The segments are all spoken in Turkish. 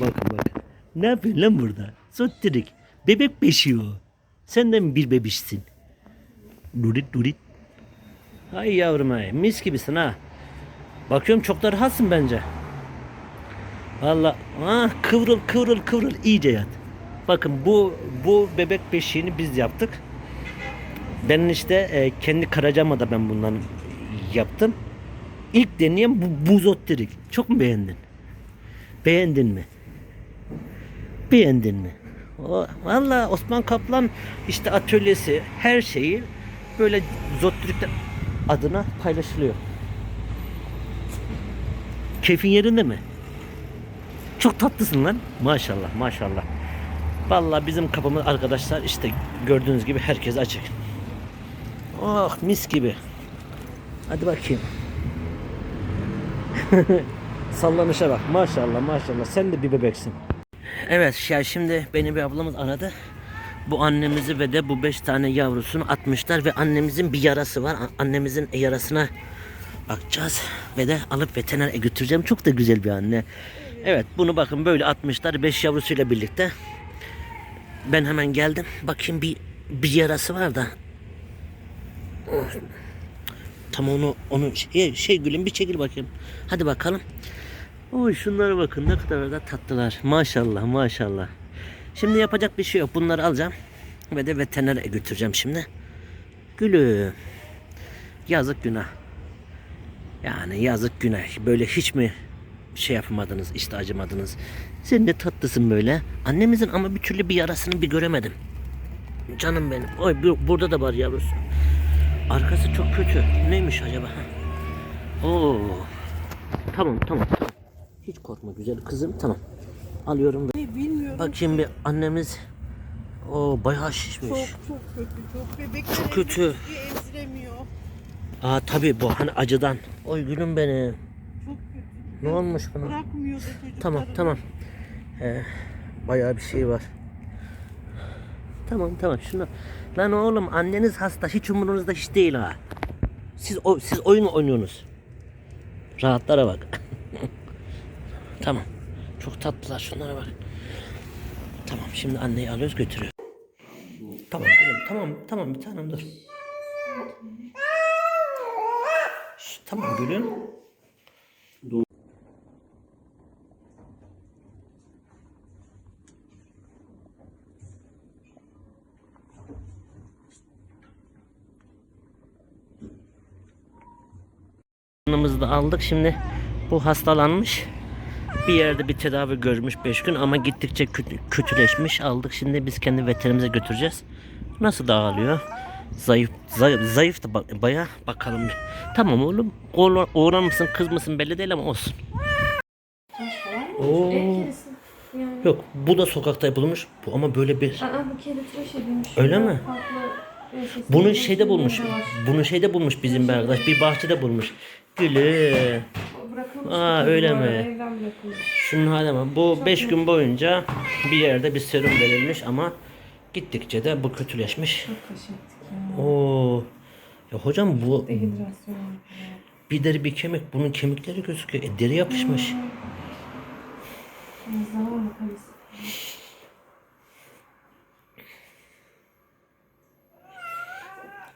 bakın bakın. Ne yapıyorsun lan burada? Sottirik. Bebek beşiği o. Sen de mi bir bebişsin? Durit durit. Ay yavrum ay. Mis gibisin ha. Bakıyorum çok da rahatsın bence. Valla ah, kıvrıl kıvrıl kıvrıl iyice yat. Bakın bu bu bebek beşiğini biz yaptık. Ben işte e, kendi karacama da ben bundan yaptım. İlk deneyen bu buzottirik. Çok mu beğendin? Beğendin mi? Beğendin mi? O, Valla Osman Kaplan işte atölyesi her şeyi böyle zottirikler adına paylaşılıyor. Keyfin yerinde mi? Çok tatlısın lan. Maşallah maşallah. Vallahi bizim kapımız arkadaşlar işte gördüğünüz gibi herkes açık. Oh mis gibi. Hadi bakayım. Sallanışa bak. Maşallah maşallah. Sen de bir bebeksin. Evet şimdi beni bir ablamız aradı. Bu annemizi ve de bu beş tane yavrusunu atmışlar ve annemizin bir yarası var. Annemizin yarasına bakacağız ve de alıp veterinere götüreceğim. Çok da güzel bir anne. Evet bunu bakın böyle atmışlar beş yavrusuyla birlikte. Ben hemen geldim. Bakayım bir bir yarası var da. Tam onu onu şey, şey gülüm bir çekil bakayım. Hadi bakalım. Oy şunlara bakın ne kadar da tatlılar. Maşallah maşallah. Şimdi yapacak bir şey yok. Bunları alacağım ve de veterinere götüreceğim şimdi. Gülüm. Yazık günah. Yani yazık günah. Böyle hiç mi şey yapamadınız, işte acımadınız. Sen ne tatlısın böyle. Annemizin ama bir türlü bir yarasını bir göremedim. Canım benim. Oy bu- burada da var yavrusu. Arkası çok kötü. Neymiş acaba? Oo. Tamam tamam. Hiç korkma güzel kızım. Tamam. Alıyorum. ve- Bilmiyorum. Bakayım bir annemiz. O bayağı şişmiş. Çok çok kötü. Çok bebekler Çok kötü. emziremiyor, emziremiyor. Aa tabii bu hani acıdan. Oy gülüm benim. Çok kötü. Ne olmuş buna? Bırakmıyor da çocukları. Tamam tamam. Ee, bayağı bir şey var. Tamam tamam şunu. Lan oğlum anneniz hasta hiç umurunuzda hiç değil ha. Siz o, siz oyun oynuyorsunuz? Rahatlara bak. tamam. Çok tatlılar şunlara bak. Tamam şimdi anneyi alıyoruz götürüyoruz. Tamam gülüm tamam tamam bir tanem dur. Şş, tamam gülüm. Yanımızı da aldık. Şimdi bu hastalanmış. Bir yerde bir tedavi görmüş 5 gün ama gittikçe kötü, kötüleşmiş. Aldık. Şimdi biz kendi veterimize götüreceğiz. Nasıl dağılıyor? Zayıf, zayıf, zayıf da ba- baya bakalım bir. Tamam oğlum. Oğlan, oğlan mısın kız mısın belli değil ama olsun. Oo. Yani. Yok bu da sokakta bulmuş. Bu ama böyle bir Aa, bu kedi tıraş edilmiş. Öyle mi? Farklı bunu şeyde bulmuş. Şurada var. Bunu şeyde bulmuş bizim bir arkadaş. Bir bahçede bulmuş. Gülü. Bırakılmış. Aa, öyle mi? Evden bırakılmış. Şunun hale bak. Bu 5 gün boyunca bir yerde bir serum verilmiş ama gittikçe de bu kötüleşmiş. Çok ya. Oo. Ya hocam bu Dehidrasyon bir deri bir kemik. Bunun kemikleri gözüküyor. E, deri yapışmış. Bakarız.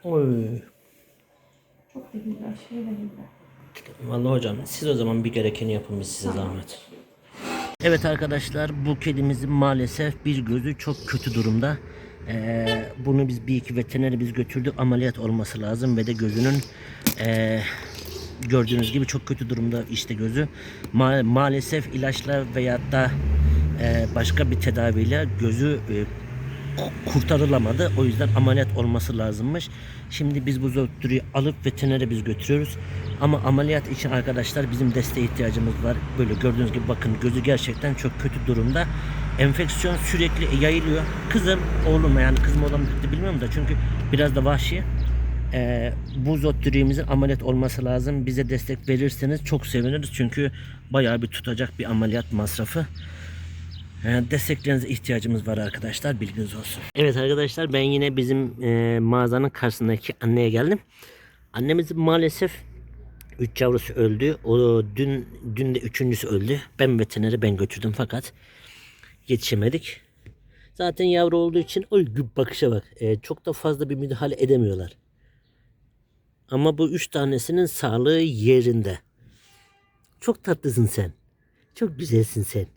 Oy. Çok dehidra, şey dehidra. Vallahi hocam siz o zaman bir gerekeni yapın biz size zahmet. Evet arkadaşlar bu kedimizin maalesef bir gözü çok kötü durumda. Ee, bunu biz bir iki veterinere biz götürdük ameliyat olması lazım ve de gözünün ee, gördüğünüz gibi çok kötü durumda işte gözü. Ma- maalesef ilaçla veyahut da ee, başka bir tedaviyle gözü ee, kurtarılamadı. O yüzden ameliyat olması lazımmış. Şimdi biz bu zoktürü alıp veterinere biz götürüyoruz. Ama ameliyat için arkadaşlar bizim desteğe ihtiyacımız var. Böyle gördüğünüz gibi bakın gözü gerçekten çok kötü durumda. Enfeksiyon sürekli yayılıyor. Kızım, oğlum yani kızım oğlum bitti bilmiyorum da çünkü biraz da vahşi. Ee, bu zottürüğümüzün ameliyat olması lazım. Bize destek verirseniz çok seviniriz. Çünkü bayağı bir tutacak bir ameliyat masrafı. Yani desteklerinize ihtiyacımız var arkadaşlar bilginiz olsun. Evet arkadaşlar ben yine bizim e, mağazanın karşısındaki anneye geldim. Annemiz maalesef Üç yavrusu öldü. O dün dün de üçüncüsü öldü. Ben veterinere ben götürdüm fakat yetişemedik. Zaten yavru olduğu için gü- bakışa bak. Ee, çok da fazla bir müdahale edemiyorlar. Ama bu üç tanesinin sağlığı yerinde. Çok tatlısın sen. Çok güzelsin sen.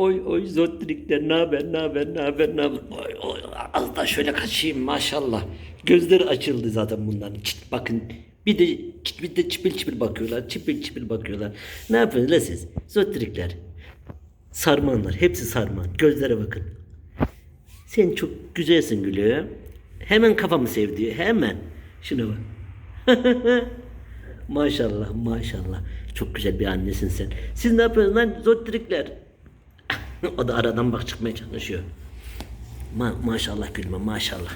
Oy oy zotrikler ne haber ne haber ne haber ne haber. Oy oy az da şöyle kaçayım maşallah. Gözleri açıldı zaten bunların. Çıt bakın bir de çıt bir de çipil çipil bakıyorlar. Çipil çipil bakıyorlar. Ne yapıyorsunuz la siz? Zotrikler. Sarmanlar. Hepsi sarman. Gözlere bakın. Sen çok güzelsin gülüyor. Hemen kafamı sevdi. Hemen. Şuna bak. maşallah maşallah. Çok güzel bir annesin sen. Siz ne yapıyorsunuz lan zotrikler? O da aradan bak çıkmaya çalışıyor. Ma maşallah gülme maşallah.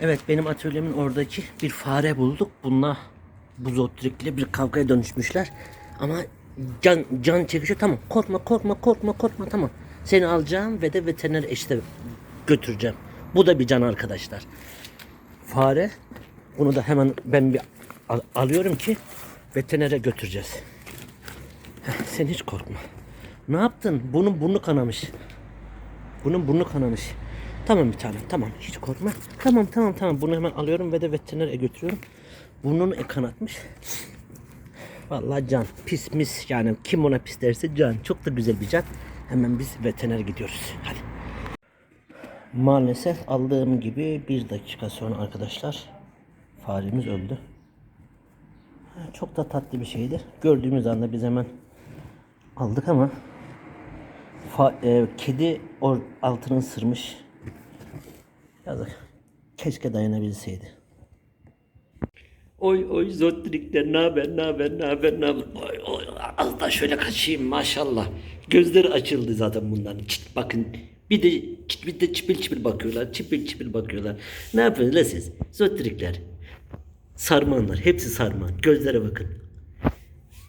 Evet benim atölyemin oradaki bir fare bulduk. Bununla bu zotrikle bir kavgaya dönüşmüşler. Ama can can çekişiyor. Tamam korkma korkma korkma korkma tamam. Seni alacağım ve de veteriner eşte götüreceğim. Bu da bir can arkadaşlar. Fare. Bunu da hemen ben bir al- alıyorum ki veterinere götüreceğiz. Heh, sen hiç korkma. Ne yaptın? Bunun burnu kanamış. Bunun burnu kanamış. Tamam bir tanem tamam hiç korkma. Tamam tamam tamam bunu hemen alıyorum ve de veterinere götürüyorum. Burnunu e kanatmış. Vallahi can pis mis yani kim ona pis derse can. Çok da güzel bir can. Hemen biz veteriner gidiyoruz. Hadi. Maalesef aldığım gibi bir dakika sonra arkadaşlar faremiz öldü. Çok da tatlı bir şeydi. Gördüğümüz anda biz hemen aldık ama Fa- e, kedi or altını ısırmış. Yazık. Keşke dayanabilseydi. Oy oy zotrikler ne haber ne haber ne haber ne haber. Oy oy az da şöyle kaçayım maşallah. Gözleri açıldı zaten bunların. Çıt bakın bir de bir de çipil çipil bakıyorlar. Çipil çipil bakıyorlar. Ne yapıyorsunuz la siz? Zotrikler. Sarmanlar. Hepsi sarman. Gözlere bakın.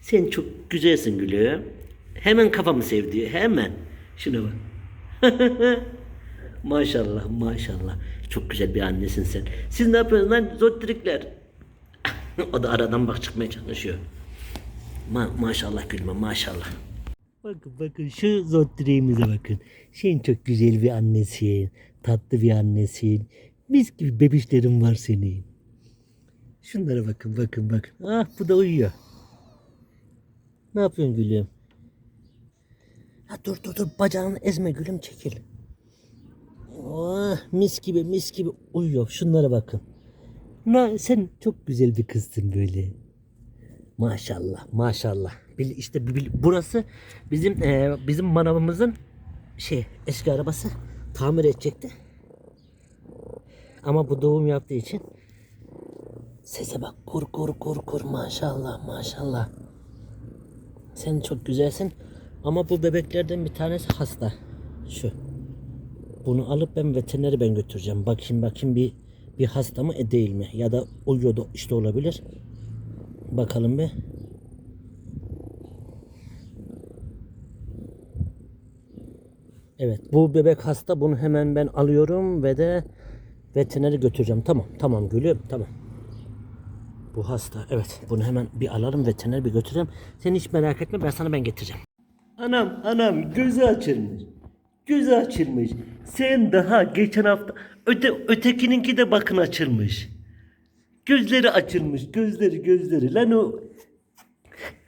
Sen çok güzelsin gülüyor. Hemen kafamı sevdi. Hemen. Şuna bak. maşallah maşallah. Çok güzel bir annesin sen. Siz ne yapıyorsunuz lan zotrikler? o da aradan bak çıkmaya çalışıyor. Ma maşallah gülme maşallah. Bakın bakın şu zotriğimize bakın. Sen çok güzel bir annesin. Tatlı bir annesin. Mis gibi bebişlerin var senin. Şunlara bakın bakın bakın. Ah bu da uyuyor. Ne yapıyorsun gülüm? Ha dur dur dur bacağını ezme gülüm çekil. Oh, mis gibi mis gibi uyuyor. Şunlara bakın. Na, sen çok güzel bir kızsın böyle. Maşallah maşallah. İşte burası bizim eee, bizim manavımızın şey eski arabası tamir edecekti. Ama bu doğum yaptığı için sese bak kur kur kur kur maşallah maşallah. Sen çok güzelsin. Ama bu bebeklerden bir tanesi hasta. Şu. Bunu alıp ben veterineri ben götüreceğim. Bakayım bakayım bir bir hasta mı e değil mi? Ya da uyuyor da işte olabilir. Bakalım bir. Evet bu bebek hasta. Bunu hemen ben alıyorum ve de veterineri götüreceğim. Tamam tamam gülüm tamam. Bu hasta. Evet. Bunu hemen bir alalım veteriner bir götüreceğim. Sen hiç merak etme ben sana ben getireceğim. Anam anam gözü açılmış. Gözü açılmış. Sen daha geçen hafta öte, ötekininki de bakın açılmış. Gözleri açılmış. Gözleri gözleri. Lan o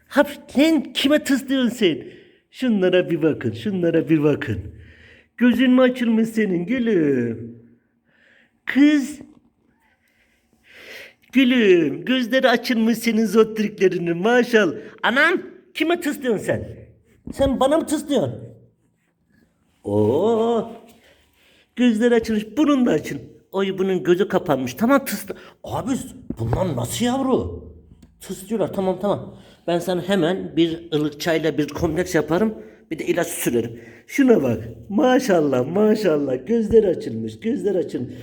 Hap, sen kime tıslıyorsun sen? Şunlara bir bakın. Şunlara bir bakın. Gözün mü açılmış senin gülüm? Kız Gülüm, gözleri açılmış senin zotriklerinin maşallah. Anam, kime tıslıyorsun sen? Sen bana mı tıslıyorsun? Oo, gözleri açılmış, bunun da açın. Oy bunun gözü kapanmış. Tamam tısla. Abi bunlar nasıl yavru? Tıslıyorlar. Tamam tamam. Ben sana hemen bir ılık çayla bir kompleks yaparım. Bir de ilaç sürerim. Şuna bak. Maşallah maşallah. Gözleri açılmış. Gözler açılmış.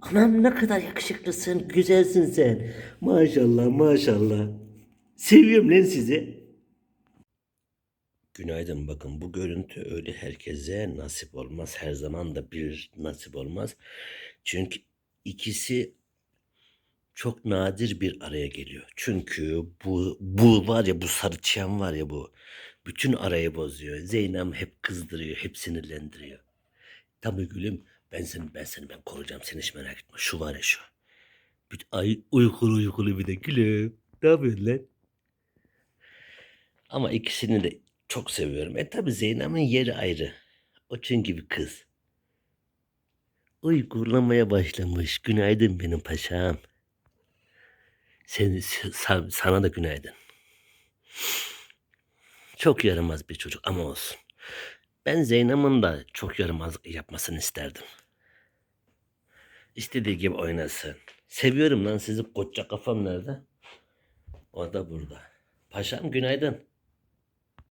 Anam ne kadar yakışıklısın, güzelsin sen. Maşallah maşallah. Seviyorum lan sizi. Günaydın bakın bu görüntü öyle herkese nasip olmaz. Her zaman da bir nasip olmaz. Çünkü ikisi çok nadir bir araya geliyor. Çünkü bu bu var ya bu sarı çiyan var ya bu bütün arayı bozuyor. Zeynep hep kızdırıyor, hep sinirlendiriyor. Tabii gülüm ben seni ben seni ben koruyacağım seni hiç merak etme. Şu var ya şu. Bir, ay uykulu uykulu bir de gülüm. Ne yapıyorsun lan? Ama ikisini de çok seviyorum. E tabi Zeynep'in yeri ayrı. O çünkü bir kız. Uygulamaya başlamış. Günaydın benim paşam. Sen, sa- sana da günaydın. Çok yaramaz bir çocuk ama olsun. Ben Zeynep'in de çok yaramaz yapmasını isterdim. İstediği gibi oynasın. Seviyorum lan sizi koca kafam nerede? O da burada. Paşam günaydın.